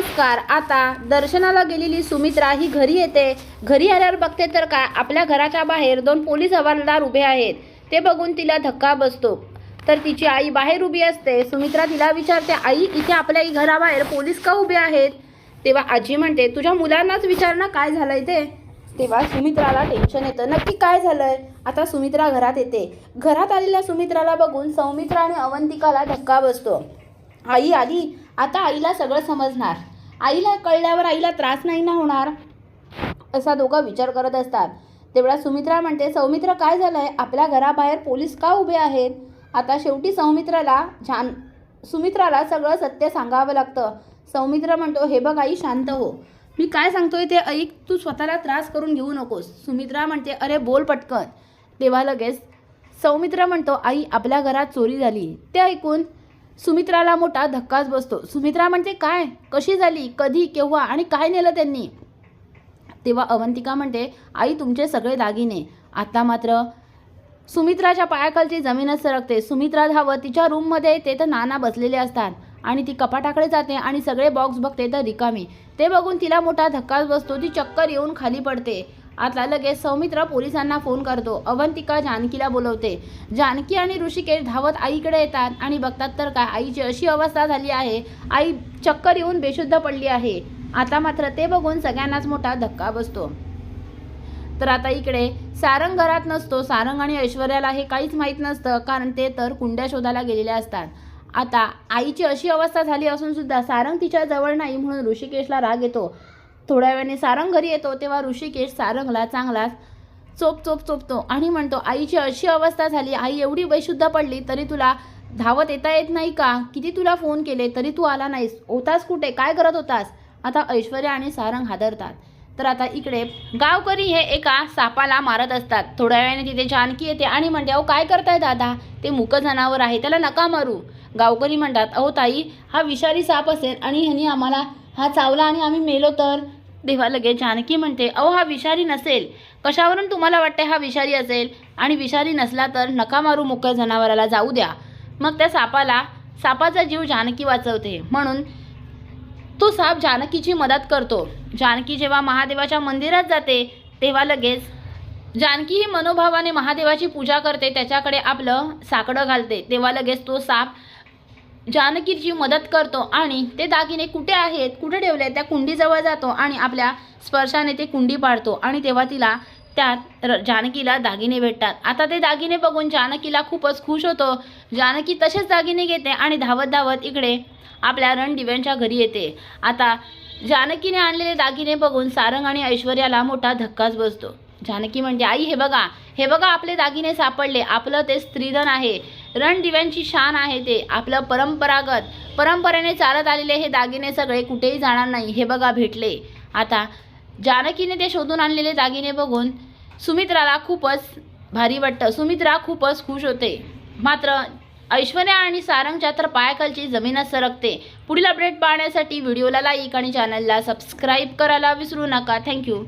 नमस्कार आता दर्शनाला गेलेली सुमित्रा ही घरी येते. घरी आल्यावर बघते तर काय आपल्या घराच्या बाहेर दोन पोलीस हवालदार उभे आहेत. ते बघून तिला धक्का बसतो. तर तिची आई बाहेर उभी असते. सुमित्रा तिला विचारते आई इथे आपल्या घराबाहेर पोलीस का उभे आहेत? तेव्हा आजी म्हणते तुझ्या मुलांनाच विचार ना काय झालंय ते? तेव्हा सुमित्राला टेन्शन येतं नक्की काय झालंय? आता सुमित्रा घरात येते. घरात आलेल्या सुमित्राला बघून सौमित्रा आणि अवंतिकाला धक्का बसतो. आई आली आता आईला सगळं समजणार. आईला कळल्यावर आईला त्रास नाही ना होणार? असा दोघं विचार करत असतात. तेवढा सुमित्रा म्हणते सौमित्र काय झालंय? आपल्या घराबाहेर पोलीस का उभे आहेत? आता शेवटी सौमित्राला छान सुमित्राला सगळं सत्य सांगावं लागतं. सौमित्र म्हणतो हे बघ आई शांत हो. मी काय सांगतोय ते ऐक. तू स्वतःला त्रास करून घेऊ नकोस. सुमित्रा म्हणते अरे बोल पटकन. तेव्हा लगेच सौमित्र म्हणतो आई आपल्या घरात चोरी झाली. ते ऐकून सुमित्राला मोठा धक्काच बसतो. सुमित्रा म्हणते काय? कशी झाली? कधी? केव्हा? आणि काय नेलं त्यांनी? तेव्हा अवंतिका म्हणते आई तुमचे सगळे दागिने. आता मात्र सुमित्राच्या पायाखालची जमीनच सरकते. सुमित्रा धावत तिच्या रूममध्ये येते तर नाना बसलेले असतात. आणि ती कपाटाकडे जाते आणि सगळे बॉक्स बघते तर रिकामी. ते बघून तिला मोठा धक्काच बसतो. ती चक्कर येऊन खाली पडते. आता लगेच सौमित्र पोलिसांना फोन करतो. अवंतिका जानकीला बोलवते. जानकी आणि ऋषिकेश धावत आईकडे येतात आणि बघतात तर काय आईची अशी अवस्था झाली आहे. आई चक्कर येऊन बेशुद्ध पडली आहे. आता मात्र ते बघून सगळ्यांनाच मोठा धक्का बसतो. तर आता इकडे सारंग घरात नसतो. सारंग आणि ऐश्वर्याला हे काहीच माहीत नसतं कारण ते तर कुंड्या शोधायला गेलेले असतात. आता आईची अशी अवस्था झाली असून सुद्धा सारंग तिच्या जवळ नाही म्हणून ऋषिकेशला राग येतो. थोड्या वेळाने सारंग घरी येतो तेव्हा ऋषिकेश सारंगला चांगलाच चोप चोप चोपतो आणि म्हणतो आईची अशी अवस्था झाली आई एवढी बेशुद्ध पडली तरी तुला धावत येता येत नाही का? किती तुला फोन केले तरी तू आला नाहीस. होतास कुठे? काय करत होतास? आता ऐश्वर्या आणि सारंग हादरतात. तर आता इकडे गावकरी हे एका सापाला मारत असतात. थोड्या वेळाने तिथे जानकी येते आणि म्हणते अहो काय करताय दादा? ते मुक जनावर आहे त्याला नका मारू. गावकरी म्हणतात अहो ताई हा विषारी साप असेल आणि ह्यानी आम्हाला हा चावला आणि आम्ही मेलो तर? तेव्हा लगेच जानकी म्हणते अहो हा विषारी नसेल. कशावरून तुम्हाला वाटते हा विषारी असेल? आणि विषारी नसला तर नका मारू मुक्या जनावराला जाऊ द्या. मग त्या सापाला सापाचा जीव जानकी वाचवते. म्हणून तो साप जानकीची मदत करतो. जानकी जेव्हा महादेवाच्या मंदिरात जाते तेव्हा लगेच जानकी ही मनोभावाने महादेवाची पूजा करते. त्याच्याकडे आपलं साकडं घालते. तेव्हा लगेच तो साप जानकीची मदत करतो आणि ते दागिने कुठे आहेत कुठे ठेवले त्या कुंडीजवळ जातो आणि आपल्या स्पर्शाने ते कुंडी पाडतो आणि तेव्हा तिला त्यात र जानकीला दागिने भेटतात. आता ते दागिने बघून जानकीला खूपच खुश होतो. जानकी तसेच दागिने घेते आणि धावत धावत इकडे आपल्या रणदिव्यांच्या घरी येते. आता जानकीने आणलेले दागिने बघून सारंग आणि ऐश्वर्याला मोठा धक्काच बसतो. जानकी म्हणते आई हे बघा हे बघा आपले दागिने सापडले. आपलं ते स्त्रीधन आहे. रणदिव्यांची शान आहे ते. आपलं परंपरागत परंपरेने चालत आलेले हे दागिने सगळे कुठेही जाणार नाही हे बघा भेटले. आता जानकीने ते शोधून आणलेले दागिने बघून सुमित्राला खूपच भारी वाटतं. सुमित्रा खूपच खुश होते. मात्र ऐश्वर्या आणि सारंगच्या तर पायाखालची जमीनच सरकते. पुढील अपडेट पाहण्यासाठी व्हिडिओला लाईक आणि चॅनलला सबस्क्राईब करायला विसरू नका. थँक्यू